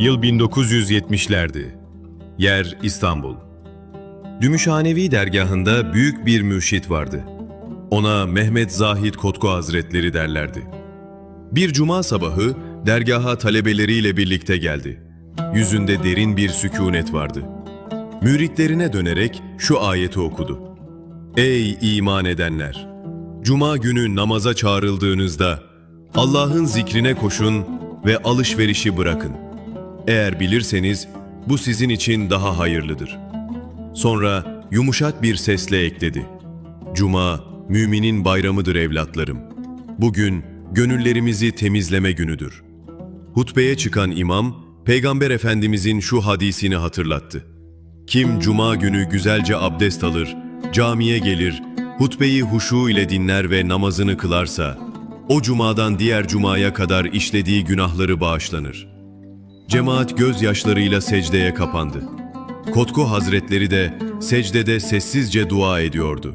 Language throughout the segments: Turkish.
Yıl 1970'lerdi. Yer İstanbul. Gümüşhanevi dergahında büyük bir mürşit vardı. Ona Mehmet Zahid Kotku Hazretleri derlerdi. Bir cuma sabahı dergaha talebeleriyle birlikte geldi. Yüzünde derin bir sükunet vardı. Müritlerine dönerek şu ayeti okudu. Ey iman edenler! Cuma günü namaza çağrıldığınızda Allah'ın zikrine koşun ve alışverişi bırakın. Eğer bilirseniz bu sizin için daha hayırlıdır. Sonra yumuşak bir sesle ekledi. Cuma, müminin bayramıdır evlatlarım. Bugün gönüllerimizi temizleme günüdür. Hutbeye çıkan imam, Peygamber Efendimizin şu hadisini hatırlattı. Kim cuma günü güzelce abdest alır, camiye gelir, hutbeyi huşu ile dinler ve namazını kılarsa, o cumadan diğer cumaya kadar işlediği günahları bağışlanır. Cemaat gözyaşlarıyla secdeye kapandı. Kotku Hazretleri de secdede sessizce dua ediyordu.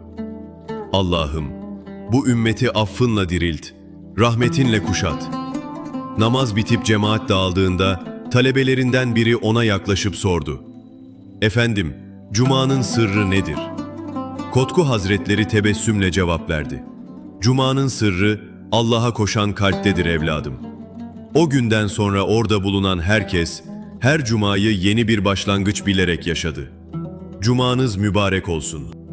Allah'ım, bu ümmeti affınla dirilt, rahmetinle kuşat. Namaz bitip cemaat dağıldığında talebelerinden biri ona yaklaşıp sordu. Efendim, Cuma'nın sırrı nedir? Kotku Hazretleri tebessümle cevap verdi. Cuma'nın sırrı Allah'a koşan kalptedir evladım. O günden sonra orada bulunan herkes, her cumayı yeni bir başlangıç bilerek yaşadı. Cumanız mübarek olsun.''